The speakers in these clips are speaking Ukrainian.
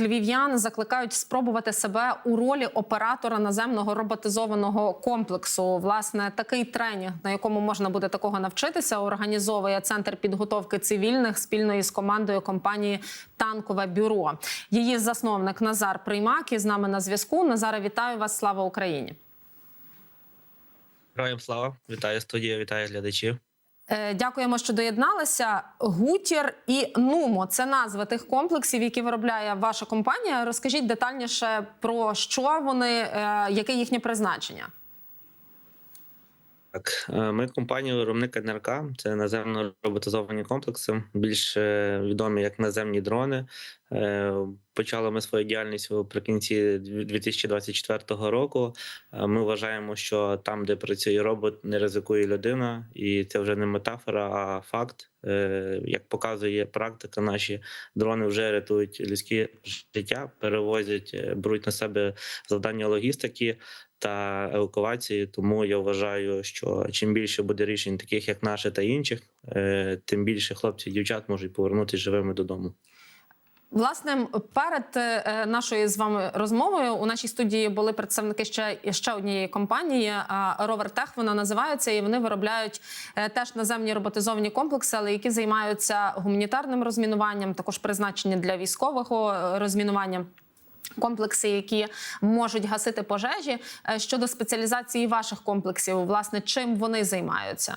львів'ян закликають спробувати себе у ролі оператора наземного роботизованого комплексу. Власне, такий тренінг, на якому можна буде такого навчитися, організовує центр підготовки цивільних спільно із командою компанії Танкове бюро. Її засновник Назар Приймак із нами на зв'язку. Назаре, вітаю вас! Слава Україні! Героям слава, вітаю студію, вітаю глядачів. Е, Дякуємо, що доєдналися. Гутір і Нумо це назви тих комплексів, які виробляє ваша компанія. Розкажіть детальніше про що вони, е, яке їхнє призначення. Так, е, ми компанія виробник НРК, це наземно роботизовані комплекси, більш відомі як наземні дрони. Почали ми свою діяльність наприкінці 2024 року. Е, Ми вважаємо, що там, де працює робот, не ризикує людина, і це вже не метафора, а факт. Е, Як показує практика, наші дрони вже рятують людське життя, перевозять, е, беруть на себе завдання логістики та евакуації. Тому я вважаю, що чим більше буде рішень, таких як наше та інших, тим більше хлопців і дівчат можуть повернутися живими додому. Власне, перед е, нашою з вами розмовою у нашій студії були представники ще, ще однієї компанії Ровертех. Вона називається, і вони виробляють е, теж наземні роботизовані комплекси, але які займаються гуманітарним розмінуванням, також призначені для військового е, розмінування. Комплекси, які можуть гасити пожежі щодо спеціалізації ваших комплексів, власне, чим вони займаються?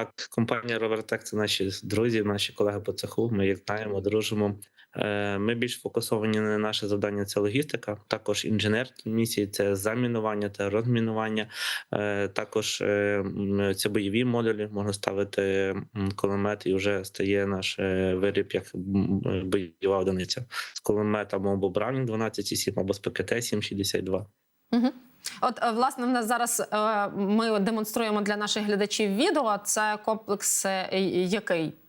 Так, компанія Ровертек це наші друзі, наші колеги по цеху. Ми їх знаємо, дружимо. Е, Ми більш фокусовані на наше завдання. Це логістика, також інженерні місії, це замінування та розмінування. Е, Також е, це бойові модулі. Можна ставити кулемет, і вже стає наш виріб як бойова одиниця з кулеметом або Браунінг 12,7, або з ПКТ 7,62. Угу. От е, власне в нас зараз е, ми демонструємо для наших глядачів відео. Це комплекс е, який?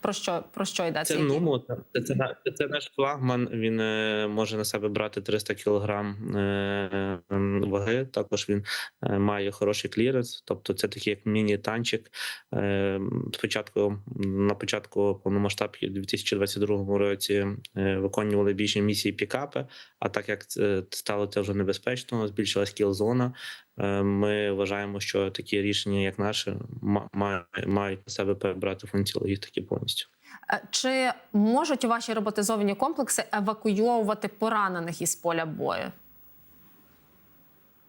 Про що про що йдеться? Це нумо, це, це, це наш флагман. Він е, може на себе брати 300 кілограм е, ваги. Також він е, має хороший кліренс, тобто це такий як міні-танчик. Е, спочатку на початку повномасштабки у 2022 році е, виконували більше місії пікапи. А так як це стало це вже небезпечно, збільшилась кіл-зона. Е, Ми вважаємо, що такі рішення, як наше, ма- ма- мають на себе перебрати функцію логістики повністю. Е, Чи можуть ваші роботизовані комплекси евакуйовувати поранених із поля бою?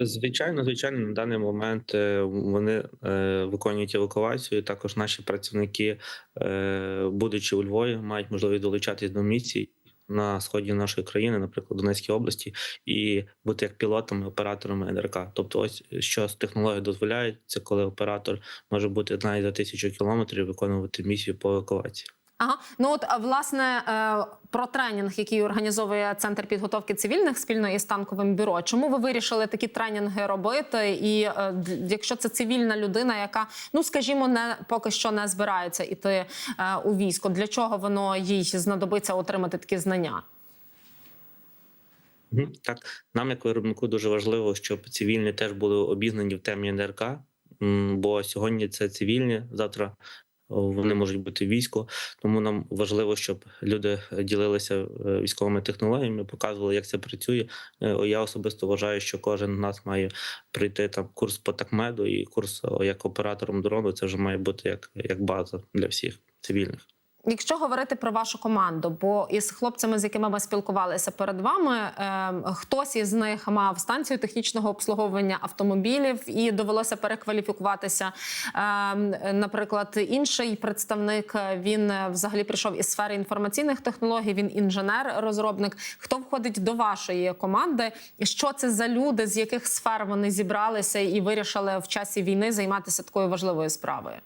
Звичайно, звичайно, на даний момент е, вони виконують евакуацію. Також наші працівники, будучи у Львові, мають можливість долучатись до місій на сході нашої країни, наприклад, Донецькій області, і бути як пілотами, операторами НРК. Тобто, ось що з технології дозволяють, це коли оператор може бути навіть за тисячу кілометрів виконувати місію по евакуації. Ага, ну от власне е, про тренінг, який організовує центр підготовки цивільних спільно із танковим бюро. Чому ви вирішили такі тренінги робити? І е, якщо це цивільна людина, яка ну скажімо, не поки що не збирається іти е, у військо, для чого воно їй знадобиться отримати такі знання? Так, нам, як виробнику, дуже важливо, щоб цивільні теж були обізнані в темі НРК, бо сьогодні це цивільні, завтра вони можуть бути військо. Тому нам важливо, щоб люди ділилися е, військовими технологіями, показували, як це працює. Е, Я особисто вважаю, що кожен з нас має прийти там курс по такмеду і курс як оператором дрону. Це вже має бути як, як база для всіх цивільних. Якщо говорити про вашу команду, бо із хлопцями, з якими ми спілкувалися перед вами, е, хтось із них мав станцію технічного обслуговування автомобілів і довелося перекваліфікуватися. Е, наприклад, інший представник е, він е, взагалі прийшов із сфери інформаційних технологій. Він інженер-розробник. Хто входить до вашої команди? Що це за люди, з яких сфер вони зібралися і вирішили в часі війни займатися такою важливою справою?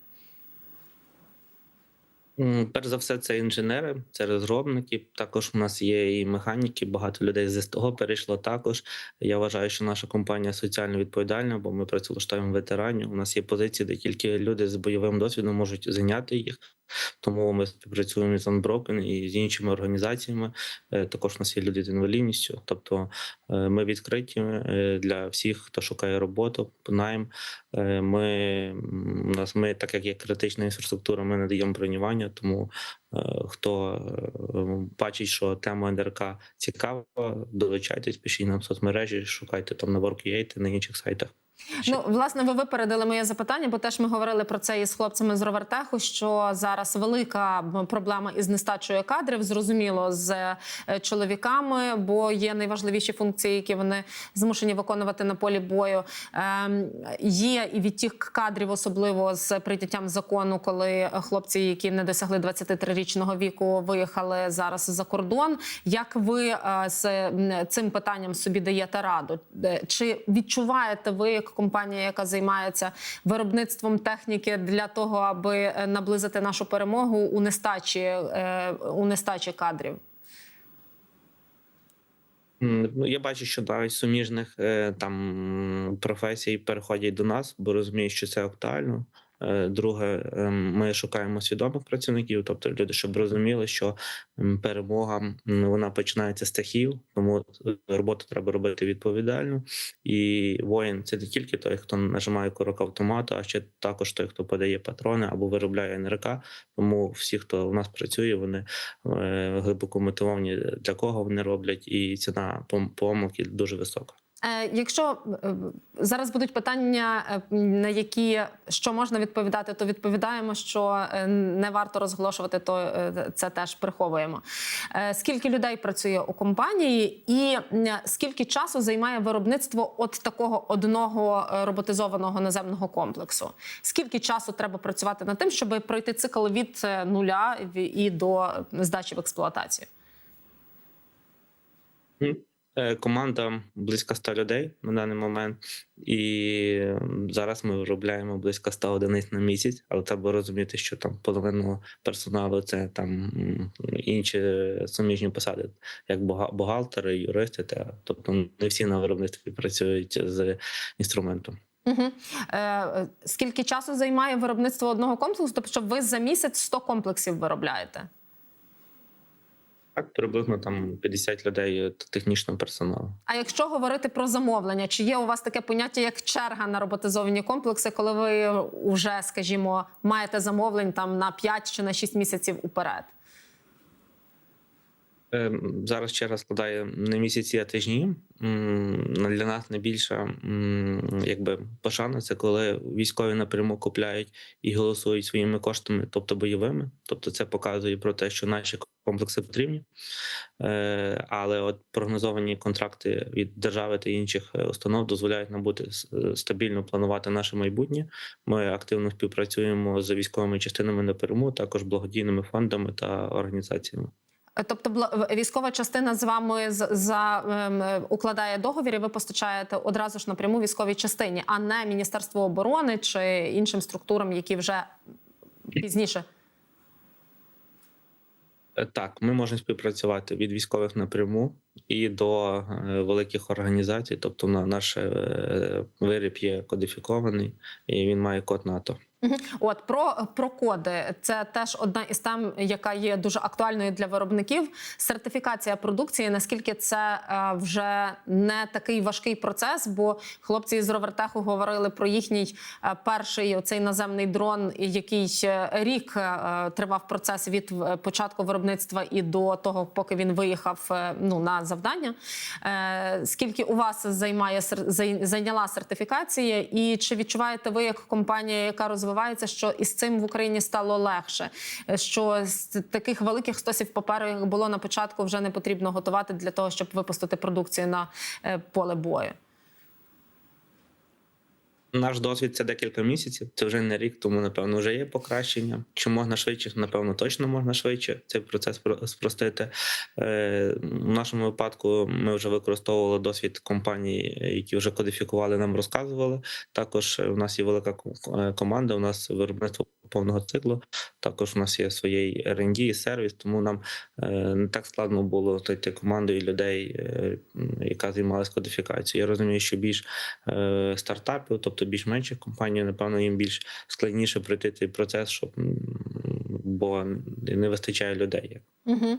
Перш за все, це інженери, це розробники. Також у нас є і механіки. Багато людей з СТО перейшло також. Я вважаю, що наша компанія соціально відповідальна, бо ми працюємо ветеранів. У нас є позиції, де тільки люди з бойовим досвідом можуть зайняти їх. Тому ми співпрацюємо з Unbroken і з іншими організаціями. Е, Також у нас є люди з інвалідністю. Тобто е, ми відкриті е, для всіх, хто шукає роботу, найм. Ми у нас ми, так як є критична інфраструктура, ми надаємо бронювання. Тому хто бачить, що тема НДРК цікава, долучайтесь, пишіть нам в соцмережі, шукайте там на Work.ua та на інших сайтах. Ну, власне, ви випередили моє запитання, бо теж ми говорили про це із хлопцями з Ровертеху, що зараз велика проблема із нестачою кадрів, зрозуміло, з е, чоловіками, бо є найважливіші функції, які вони змушені виконувати на полі бою. Ем, є і відтік кадрів, особливо з прийняттям закону, коли хлопці, які не досягли 23-річного віку, виїхали зараз за кордон. Як ви е, з цим питанням собі даєте раду? Е, Чи відчуваєте ви, як компанія, яка займається виробництвом техніки для того, аби е, наблизити нашу перемогу у нестачі, е, у нестачі кадрів? Ну, я бачу, що навіть суміжних е, там професій переходять до нас, бо розуміють, що це актуально. Е, Друге, ем, ми шукаємо свідомих працівників, тобто люди, щоб розуміли, що перемога вона починається з стихів, тому е, роботу треба робити відповідально. І воїн це не тільки той, хто нажимає курок автомату, а ще також той, хто подає патрони або виробляє НРК. Тому всі, хто у нас працює, вони е, глибоко мотивовані, для кого вони роблять, і ціна помилки дуже висока. Е, Якщо е, зараз будуть питання, е, на які що можна відповідати, то відповідаємо, що не варто розголошувати, то це теж приховуємо. Скільки людей працює у компанії, і скільки часу займає виробництво от такого одного роботизованого наземного комплексу? Скільки часу треба працювати над тим, щоб пройти цикл від нуля і до здачі в експлуатацію? Команда близько 100 людей на даний момент, і зараз ми виробляємо близько 100 одиниць на місяць, але треба розуміти, що там половину персоналу це там інші суміжні посади, як бухгалтери, юристи. Та тобто не всі на виробництві працюють з інструментом. Угу. Е, скільки часу займає виробництво одного комплексу? Тобто, що ви за місяць 100 комплексів виробляєте? Так, приблизно там 50 людей технічного персоналу. А якщо говорити про замовлення, чи є у вас таке поняття як черга на роботизовані комплекси, коли ви вже, скажімо, маєте замовлень там на 5 чи на 6 місяців уперед? Ем, Зараз черга складає не місяці, а тижні. Для нас найбільша якби пошана це коли військові напряму купляють і голосують своїми коштами, тобто бойовими. Тобто, це показує про те, що наші комплекси потрібні. Е, Але от прогнозовані контракти від держави та інших е, установ дозволяють нам бути е, стабільно планувати наше майбутнє. Ми активно співпрацюємо з військовими частинами напряму, також благодійними фондами та організаціями. Тобто військова частина з вами за ем, укладає договір, і ви постачаєте одразу ж напряму військовій частині, а не Міністерству оборони чи іншим структурам, які вже пізніше. Е, Так, ми можемо співпрацювати від військових напряму і до е, великих організацій. Тобто, на наш е, виріб є кодифікований і він має код НАТО. От про, про коди це теж одна із тем, яка є дуже актуальною для виробників. Сертифікація продукції. Наскільки це е, вже не такий важкий процес? Бо хлопці з Ровертеху говорили про їхній е, перший цей наземний дрон, який рік е, тривав процес від е, початку виробництва і до того, поки він виїхав е, ну на завдання. Е, Скільки у вас займає зайняла сертифікація, і чи відчуваєте ви як компанія, яка розвивається, що із цим в Україні стало легше? Що з таких великих стосів паперу, як було на початку, вже не потрібно готувати для того, щоб випустити продукцію на е, поле бою? Наш досвід це декілька місяців. Це вже не рік, тому напевно вже є покращення. Чи можна швидше? Напевно, точно можна швидше цей процес про- спростити. У в нашому випадку ми вже використовували досвід компаній, які вже кодифікували, нам розказували. Також е, у нас є велика е, команда. У нас виробництво повного циклу. Також у нас є своєї R&D і сервіс, тому нам е, не так складно було знайти командою людей, е, яка займалась кодифікацією. Я розумію, що більш е, стартапів, тобто більш менших компаній, напевно, їм більш складніше пройти цей процес, щоб бо не вистачає людей. Угу.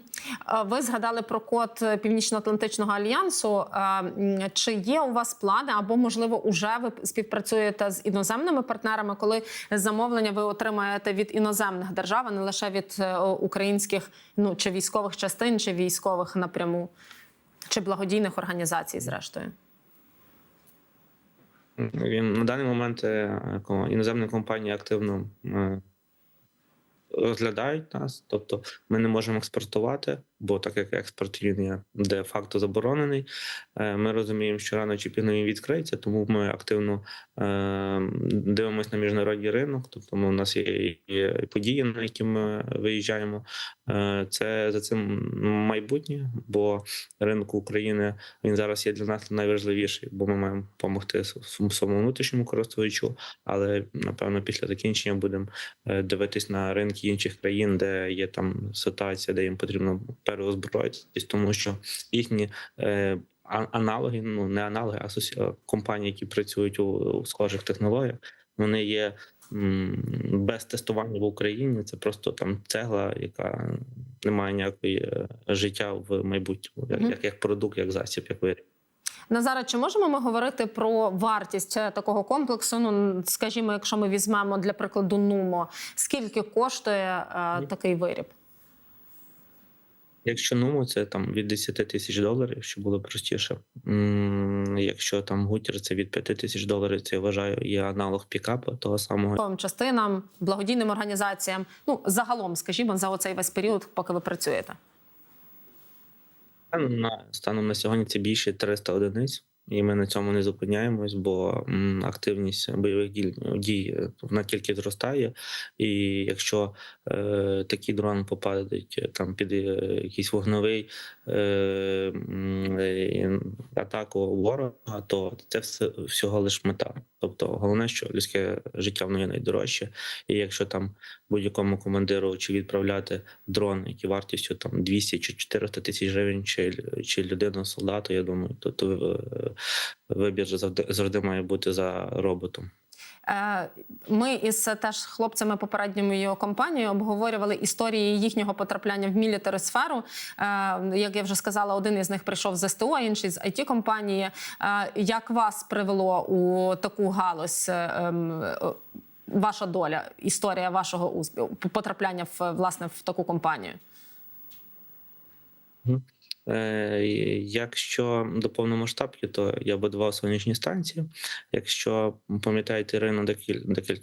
Ви згадали про код Північно-Атлантичного альянсу. Е, Чи є у вас плани, або можливо, уже ви співпрацюєте з іноземними партнерами, коли замовлення ви отримаєте від іноземних держав, а не лише від е, українських ну чи військових частин, чи військових напряму, чи благодійних організацій, зрештою? На даний момент е, ко- іноземні компанії активно е, розглядають нас, тобто ми не можемо експортувати, бо так як експорт він де-факто заборонений. Е, Ми розуміємо, що рано чи пізно він відкриється, тому ми активно е, дивимося на міжнародний ринок. Тобто у нас є, події, на які ми виїжджаємо. Е, Це за цим майбутнє, бо ринок України він зараз є для нас найважливіший, бо ми маємо допомогти своєму внутрішньому користувачу. Але напевно після закінчення будемо дивитись на ринки інших країн, де є там ситуація, де їм потрібно переозброїтись, тому що їхні е, аналоги, ну не аналоги, а сусі- е, компанії, які працюють у, у схожих технологіях, вони є м, без тестування в Україні. Це просто там цегла, яка не має ніякої е, життя в майбутньому, як, Мгм. як, як продукт, як засіб, як виріб. Назаре, чи можемо ми говорити про вартість е, такого комплексу? Ну скажімо, якщо ми візьмемо для прикладу Нумо, скільки коштує е, такий виріб? Якщо нуму, це там від 10 тисяч доларів, якщо було простіше. Якщо там гутір, це від 5 тисяч доларів. Це я вважаю є аналог пікапу того самого. частинам, благодійним організаціям. Ну загалом, скажімо, за оцей весь період, поки ви працюєте. На станом на сьогодні це більше 300 одиниць, і ми на цьому не зупиняємось, бо активність бойових дій, е, вона тільки зростає. І якщо е, такі дрони попадуть е, там під е, якийсь вогновий е, атаку ворога, то це все всього лиш мета. Тобто, головне, що людське життя воно є найдорожче. І якщо там будь-якому командиру чи відправляти дрон, який вартістю там 200 чи 400 тисяч гривень, чи, чи людину солдату, я думаю, то, то вибір завжди, завжди має бути за роботом. Е, Ми із теж хлопцями попередньою компанією обговорювали історії їхнього потрапляння в мілітарі сферу. Е, Як я вже сказала, один із них прийшов з СТО, інший з it компанії. Е, Як вас привело у таку галузь? ем, Ваша доля, історія вашого успіху, потрапляння в власне в таку компанію? Е, Якщо до повномасштабки, то я будував сонячні станції. Якщо пам'ятаєте, Ірину,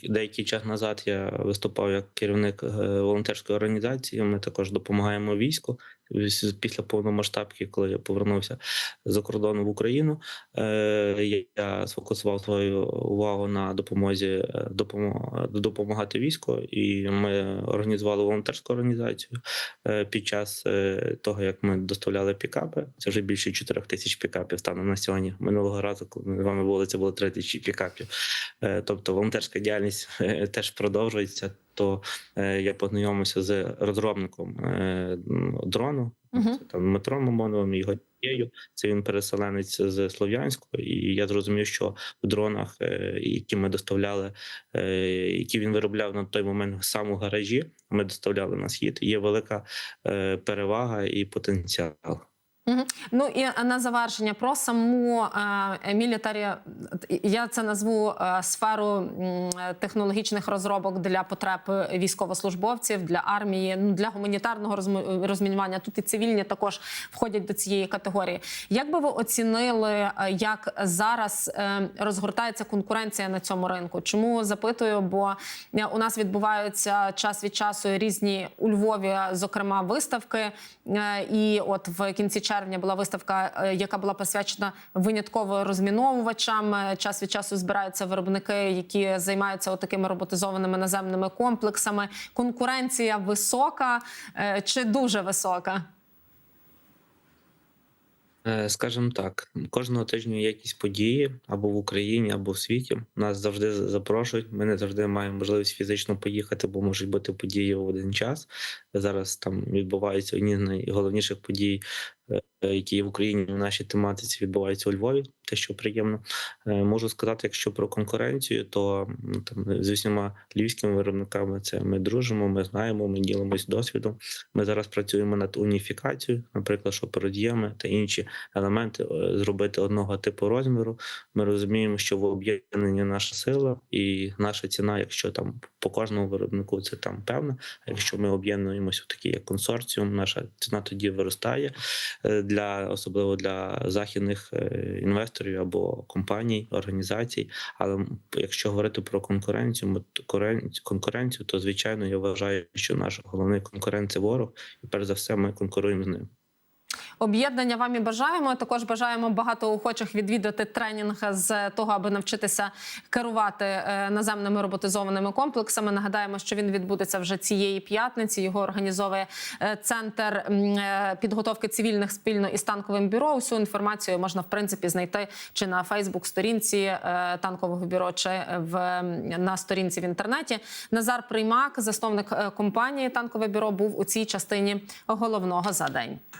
деякий час назад я виступав як керівник е, волонтерської організації. Ми також допомагаємо війську після повномасштабки, коли я повернувся за кордону в Україну. е, Я сфокусував свою увагу на допомозі е, допомагати війську, і ми організували волонтерську організацію е, під час того, як ми доставляли пікапи. Це вже більше 4 тисяч пікапів станом на сьогодні. Минулого разу, коли ми з вами були, це було 3 тисячі пікапів. Тобто волонтерська діяльність теж продовжується. То е, я познайомився з розробником е, дрону. Мгм. Це там Дмитром Мамоновим, його дією. Це він переселенець з Слов'янську, і я зрозумів, що в дронах, е, які ми доставляли, е, які він виробляв на той момент сам у гаражі, ми доставляли на схід. Є велика е, перевага і потенціал. Ну і е, на завершення про саму е, мілітарі, я це назву е, сферу м, технологічних розробок для потреб військовослужбовців, для армії, ну для гуманітарного розми- розмінювання. Тут і цивільні також входять до цієї категорії. Як би ви оцінили, е, як зараз е, розгортається конкуренція на цьому ринку? Чому запитую? Бо е, у нас відбуваються час від часу різні у Львові, зокрема, виставки. Е, І от в кінці червня була виставка, е, яка була посвячена винятково розміновувачам. Е, Час від часу збираються виробники, які займаються такими роботизованими наземними комплексами. Конкуренція висока е, чи дуже висока? Скажімо так, кожного тижня якісь події або в Україні, або в світі. Нас завжди запрошують. Ми не завжди маємо можливість фізично поїхати, бо можуть бути події в один час. Зараз там відбуваються одні з найголовніших подій які в Україні в нашій тематиці відбуваються у Львові, те, що приємно. Е, Можу сказати, якщо про конкуренцію, то там з усіма львівськими виробниками це ми дружимо, ми знаємо, ми ділимось досвідом. Ми зараз працюємо над уніфікацією, наприклад, що перед'єми та інші елементи е, зробити одного типу розміру. Ми розуміємо, що в об'єднанні наша сила і наша ціна, якщо там по кожному виробнику це там певна. А якщо ми об'єднуємося в такий як консорціум, наша ціна тоді виростає е, для особливо для західних е, інвесторів або компаній, організацій. Але якщо говорити про конкуренцію, конкуренцію, то звичайно я вважаю, що наш головний конкурент це ворог, і перш за все ми конкуруємо з ним. Об'єднання вам і бажаємо. Також бажаємо багато охочих відвідати тренінг з того, аби навчитися керувати е, наземними роботизованими комплексами. Нагадаємо, що він відбудеться вже цієї п'ятниці. Його організовує е, центр е, підготовки цивільних спільно із танковим бюро. Усю інформацію можна в принципі знайти чи на Фейсбук-сторінці танкового бюро, чи в на сторінці в інтернеті. Назар Приймак, засновник компанії Танкове бюро, був у цій частині головного за день.